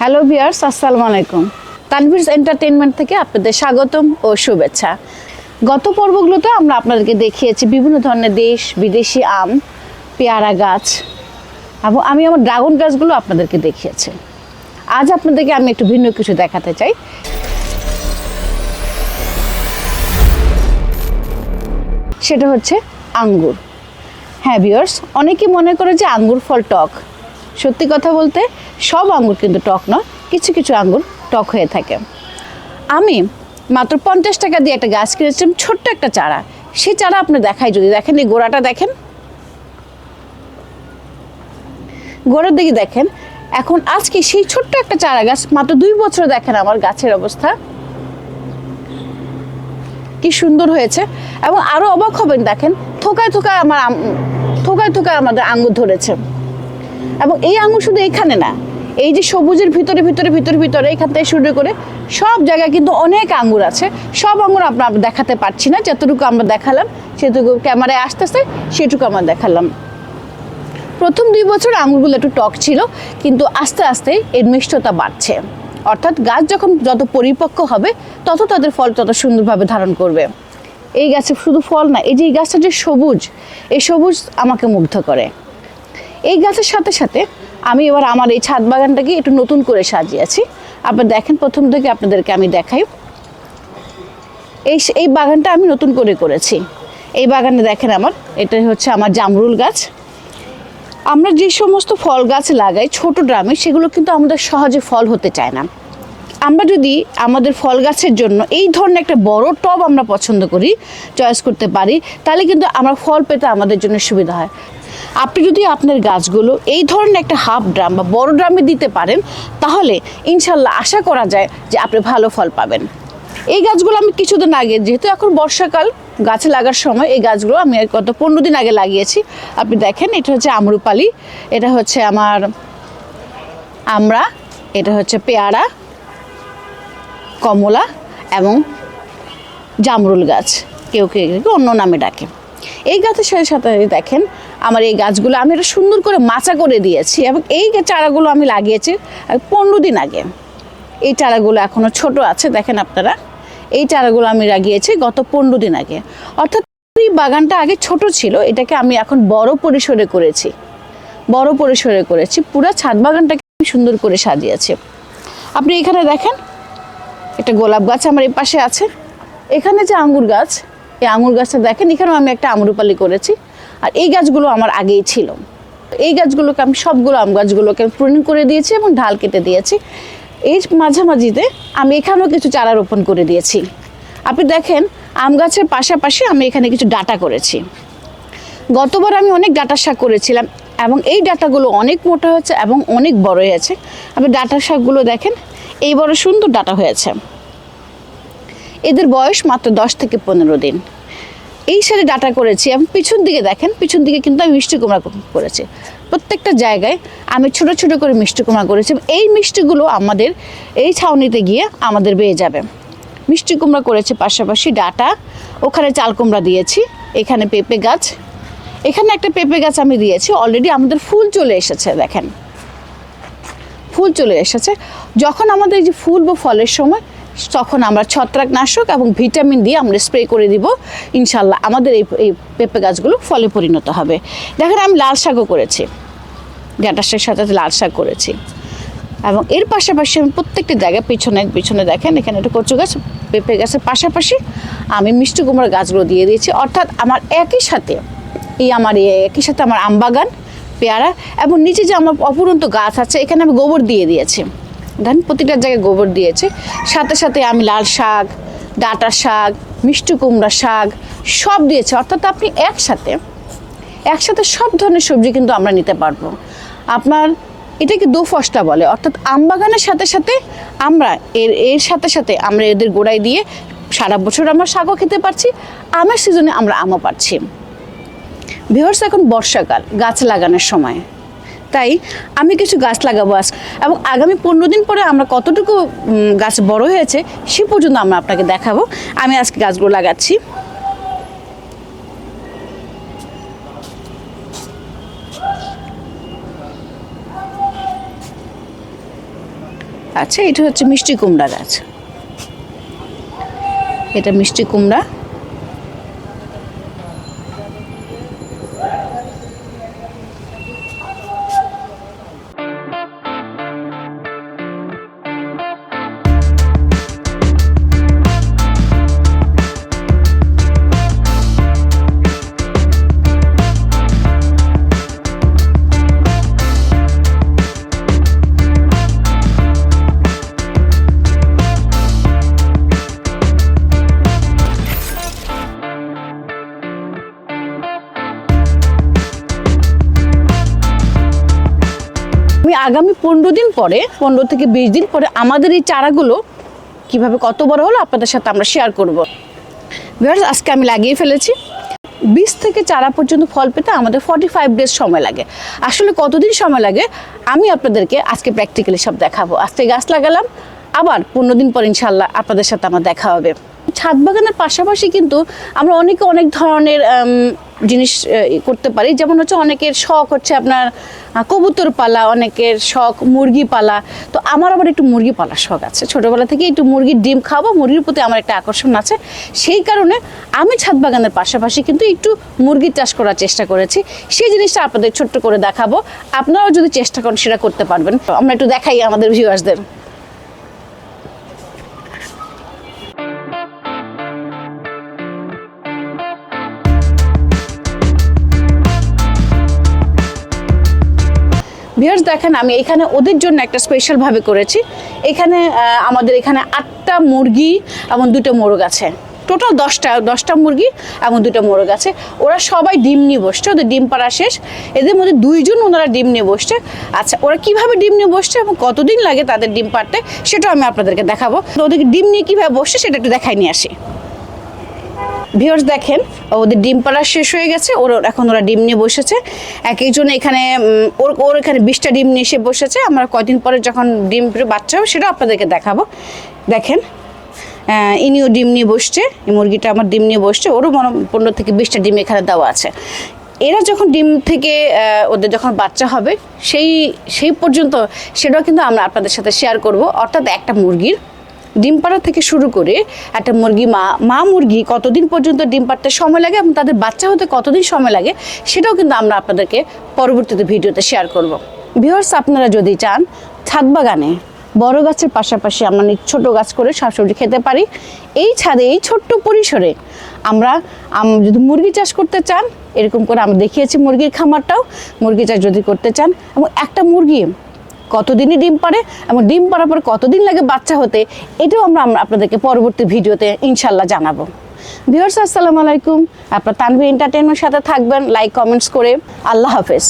Hello viewers আসসালামু আলাইকুম। Tanvir's entertainment থেকে আপনাদের স্বাগতম ও শুভেচ্ছা। গত পর্বগুলোতে আমরা আপনাদেরকে দেখিয়েছি বিভিন্ন ধরনের দেশ, বিদেশি আম, পেয়ারা গাছ, এবং আমি আমার ড্রাগন গাছগুলো আপনাদেরকে দেখিয়েছি। আজ আপনাদেরকে আমি একটু ভিন্ন কিছু দেখাতে চাই। সেটা হচ্ছে আঙ্গুর। হ্যাঁ ভিউয়ার্স অনেকেই মনে করে যে আঙ্গুর ফল টক। সত্যি কথা বলতে, সব আঙ্গুর কিন্তু টক নয়, কিছু কিছু আঙ্গুর টক হয়ে থাকে। আমি মাত্র পঞ্চাশ টাকা দিয়ে একটা গাছ কিনেছিলাম, ছোট্ট একটা চারা। সেই চারা আপনি দেখাই, যদি দেখেন, এই গোড়াটা দেখেন। গোড়ার দিকে দেখেন, এখন আজকে সেই ছোট্ট একটা চারা গাছ, মাত্র দুই বছর দেখেন আমার গাছের অবস্থা। কি সুন্দর হয়েছে। এবং আরও অবাক হবেন, দেখেন, থোকায় থোকায় আমার থোকায় থোকায় আমাদের আঙুর ধরেছে। এবং এই আঙুর শুধু এখানে না, এই যে সবুজের ভিতরে ভিতরে ভিতরে ভিতরে, এখান থেকে শুরু করে সব জায়গায় কিন্তু অনেক আঙুর আছে। সব আঙুর আপনার দেখাতে পারছি না, যতটুকু আমরা দেখালাম, সেটুকু ক্যামেরায় আসতেছে, সেটুকু আমরা দেখালাম। প্রথম দুই বছর আঙুরগুলো একটু টক ছিল, কিন্তু আস্তে আস্তে এর মিষ্টতা বাড়ছে। অর্থাৎ গাছ যখন যত পরিপক্ক হবে, তত তাদের ফল তত সুন্দরভাবে ধারণ করবে। এই গাছে শুধু ফল না, এই যে এই গাছটা যে সবুজ, এই সবুজ আমাকে মুগ্ধ করে। এই গাছের সাথে সাথে আমি এবার আমার এই ছাদ বাগানটাকে একটু নতুন করে সাজিয়েছি। আপনার দেখেন প্রথম থেকে আপনাদেরকে আমি দেখাই। এই এই বাগানটা আমি নতুন করে করেছি। এই বাগানে দেখেন আমার এটা হচ্ছে আমার জামরুল গাছ। আমরা যে সমস্ত ফল গাছ লাগাই ছোট ড্রামে, সেগুলো কিন্তু আমাদের সহজে ফল হতে চায় না। আমরা যদি আমাদের ফল গাছের জন্য এই ধরনের একটা বড় টব আমরা পছন্দ করি, চয়েস করতে পারি, তাহলে কিন্তু আমরা ফল পেতে আমাদের জন্য সুবিধা হয়। আপনি যদি আপনার গাছগুলো এই ধরনের একটা হাফ ড্রাম বা বড় ড্রামে দিতে পারেন, তাহলে ইনশাল্লাহ আশা করা যায় যে আপনি ভালো ফল পাবেন। এই গাছগুলো আমি কিছুদিন আগে, যেহেতু এখন বর্ষাকাল, গাছে লাগার সময় এই গাছগুলো আমি গত পনেরো দিন আগে লাগিয়েছি। আপনি দেখেন, এটা হচ্ছে আমরুপালি, এটা হচ্ছে আমার আমরা এটা হচ্ছে পেয়ারা, কমলা এবং জামরুল গাছ। কেউ কেউ অন্য নামে ডাকে। এই গাছের সাথে সাথে দেখেন, আমার এই গাছগুলো আমি এটা সুন্দর করে মাচা করে দিয়েছি এবং এই চারাগুলো আমি লাগিয়েছি পনেরো দিন আগে। এই চারাগুলো এখনও ছোট আছে, দেখেন আপনারা। এই চারাগুলো আমি লাগিয়েছি গত পনেরো দিন আগে। অর্থাৎ এই বাগানটা আগে ছোট ছিল, এটাকে আমি এখন বড় পরিসরে করেছি। বড় পরিসরে করেছি, পুরো ছাদ বাগানটাকে আমি সুন্দর করে সাজিয়েছি। আপনি এখানে দেখেন, একটা গোলাপ গাছ আমার এই পাশে আছে। এখানে যে আঙ্গুর গাছ এই আঙুর গাছটা দেখেন, এখানেও আমি একটা আমরুপালি করেছি। আর এই গাছগুলো আমার আগেই ছিল। এই গাছগুলোকে আমি সবগুলো আম গাছগুলোকে প্রুনিং করে দিয়েছি এবং ঢাল কেটে দিয়েছি। এই মাঝামাঝিতে আমি এখানেও কিছু চারা রোপণ করে দিয়েছি। আপনি দেখেন, আম গাছের পাশাপাশি আমি এখানে কিছু ডাটা করেছি। গতবার আমি অনেক ডাটা শাক করেছিলাম এবং এই ডাটাগুলো অনেক মোটা হয়েছে এবং অনেক বড় হয়েছে আপনি ডাটা শাকগুলো দেখেন, এই বড় সুন্দর ডাটা হয়েছে। এদের বয়স মাত্র দশ থেকে পনেরো দিন। এই সাইডে ডাটা করেছি, আমি পিছন দিকে দেখেন, পিছন দিকে কিন্তু আমি মিষ্টি কুমড়া করেছি। প্রত্যেকটা জায়গায় আমি ছোট ছোট করে মিষ্টি কুমড়া করেছি এই মিষ্টিগুলো আমাদের এই ছাউনিতে গিয়ে আমাদের বেয়ে যাবে। মিষ্টি কুমড়া করেছে পাশাপাশি ডাটা, ওখানে চাল কুমড়া দিয়েছি, এখানে পেঁপে গাছ। এখানে একটা পেঁপে গাছ আমি দিয়েছি অলরেডি আমাদের ফুল চলে এসেছে, দেখেন। ফুল চলে এসেছে। যখন আমাদের এই যে ফুল বা ফলের সময় তখন আমরা ছত্রাকনাশক এবং ভিটামিন দিয়ে আমরা স্প্রে করে দিব। ইনশাল্লাহ আমাদের এই এই পেঁপে গাছগুলো ফলে পরিণত হবে। দেখেন আমি লাল শাকও করেছি। ডাটার শাকের সাথে লাল শাক করেছি। এবং এর পাশাপাশি আমি প্রত্যেকটা জায়গায় পিছনে পিছনে দেখেন, এখানে একটা কচু গাছ, পেঁপে গাছের পাশাপাশি আমি মিষ্টি কুমড়ার গাছগুলো দিয়ে দিয়েছি। অর্থাৎ আমার একই সাথে এই আমার একই সাথে আমার আম বাগান পেয়ারা এবং নিচে যে আমার অপুরন্ত গাছ আছে, এখানে আমি গোবর দিয়ে দিয়েছি। দেখেন প্রতিটা জায়গায় গোবর দিয়েছে। সাথে সাথে আমি লাল শাক, ডাঁটা শাক, মিষ্টি কুমড়া শাক সব দিয়েছে। অর্থাৎ আপনি একসাথে একসাথে সব ধরনের সবজি কিন্তু আমরা নিতে পারব। আপনার এটাকে দু ফসটা বলে। অর্থাৎ আম বাগানের সাথে সাথে আমরা এর এর সাথে সাথে আমরা এদের গোড়ায় দিয়ে সারা বছর আমরা শাকও খেতে পারছি, আমের সিজনে আমরা আমও পাচ্ছি ভিউয়ার্স, এখন বর্ষাকাল, গাছ লাগানোর সময়। তাই আমি কিছু গাছ লাগাবো আজ। এবং আগামী পনেরো দিন পরে আমরা কতটুকু গাছ বড় হয়েছে সে পর্যন্ত আমরা আপনাকে দেখাবো। আমি আজকে গাছগুলো লাগাচ্ছি। আচ্ছা এটা হচ্ছে মিষ্টি কুমড়া গাছ। এটা মিষ্টি কুমড়া। আগামী পনেরো দিন পরে, পনেরো থেকে বিশ দিন পরে আমাদের এই চারাগুলো কীভাবে কত বড় হলো আপনাদের সাথে আমরা শেয়ার করব। ভিউয়ার্স আজকে আমি লাগিয়ে ফেলেছি। বিশ থেকে চারা পর্যন্ত ফল পেতে আমাদের ফর্টি ফাইভ ডেজ সময় লাগে। আসলে কতদিন সময় লাগে? আমি আপনাদেরকে আজকে প্র্যাকটিক্যালি সব দেখাবো। আজকে গাছ লাগালাম, আবার পনেরো দিন পর ইনশাল্লাহ আপনাদের সাথে আমার দেখা হবে। ছাদ বাগানের পাশাপাশি কিন্তু আমরা অনেকে অনেক ধরনের জিনিস করতে পারি। যেমন হচ্ছে অনেকের শখ হচ্ছে আপনার কবুতর পালা, অনেকের শখ মুরগি পালা। তো আমার আবার একটু মুরগি পালার শখ আছে। ছোটোবেলা থেকে একটু মুরগির ডিম খাওয়াবো মুরগির প্রতি আমার একটা আকর্ষণ আছে। সেই কারণে আমি ছাদ বাগানের পাশাপাশি কিন্তু একটু মুরগির চাষ করার চেষ্টা করেছি। সেই জিনিসটা আপনাদের ছোট্ট করে দেখাবো। আপনারাও যদি চেষ্টা করেন সেটা করতে পারবেন। আমরা একটু দেখাই আমাদের ভিউয়ার্সদের ভিউয়ার্স দেখেন, আমি এখানে ওদের জন্য একটা স্পেশাল ভাবে করেছি। এখানে আমাদের এখানে আটটা মুরগি এবং দুটো মোরগ আছে। টোটাল দশটা দশটা মুরগি এবং দুটো মোরগ আছে। ওরা সবাই ডিম নিয়ে বসছে, ওদের ডিম পাড়া শেষ। এদের মধ্যে দুইজন ওনারা ডিম নিয়ে বসছে। আচ্ছা ওরা কীভাবে ডিম নিয়ে বসছে এবং কতদিন লাগে তাদের ডিম পাড়তে, সেটাও আমি আপনাদেরকে দেখাবো। ওদেরকে ডিম নিয়ে কীভাবে বসছে, সেটা একটু দেখাই নিয়ে আসি। ভিউয়ার্স দেখেন, ওদের ডিম পাড়া শেষ হয়ে গেছে, ওর এখন ওরা ডিম নিয়ে বসেছে। এক একজন এখানে ওর ওর এখানে বিশটা ডিম নিয়ে এসে বসেছে। আমরা কয়দিন পরে যখন ডিম বাচ্চা হবে, সেটাও আপনাদেরকে দেখাবো। দেখেন ইনিও ডিম নিয়ে বসছে, এই মুরগিটা আমার ডিম নিয়ে বসছে, ওরও মনে পনেরো থেকে বিশটা ডিম এখানে দেওয়া আছে। এরা যখন ডিম থেকে ওদের যখন বাচ্চা হবে, সেই সেই পর্যন্ত সেটাও কিন্তু আমরা আপনাদের সাথে শেয়ার করব। অর্থাৎ একটা মুরগির ডিম পাড়া থেকে শুরু করে একটা মুরগি, মা মা মুরগি কতদিন পর্যন্ত ডিম পাড়তে সময় লাগে এবং তাদের বাচ্চা হতে কতদিন সময় লাগে সেটাও কিন্তু আমরা আপনাদেরকে পরবর্তীতে ভিডিওতে শেয়ার করব। ভিউয়ার্স আপনারা যদি চান, ছাদ বাগানে বড় গাছের পাশাপাশি আমরা ছোট গাছ করে শাকসবজি খেতে পারি। এই ছাদে, এই ছোট্ট পরিসরে আমরা যদি মুরগি চাষ করতে চান, এরকম করে আমরা দেখিয়েছি মুরগির খামারটাও। মুরগি চাষ যদি করতে চান এবং একটা মুরগি কতদিনই ডিম পারে এবং ডিম পাড়ার পর কতদিন লাগে বাচ্চা হতে, এটাও আমরা আমরা আপনাদেরকে পরবর্তী ভিডিওতে ইনশাল্লাহ জানাব। ভিউয়ার্স, আসসালামু আলাইকুম। আপনার তানভি এন্টারটেনমেন্ট সাথে থাকবেন লাইক কমেন্টস করে। আল্লাহ হাফেজ।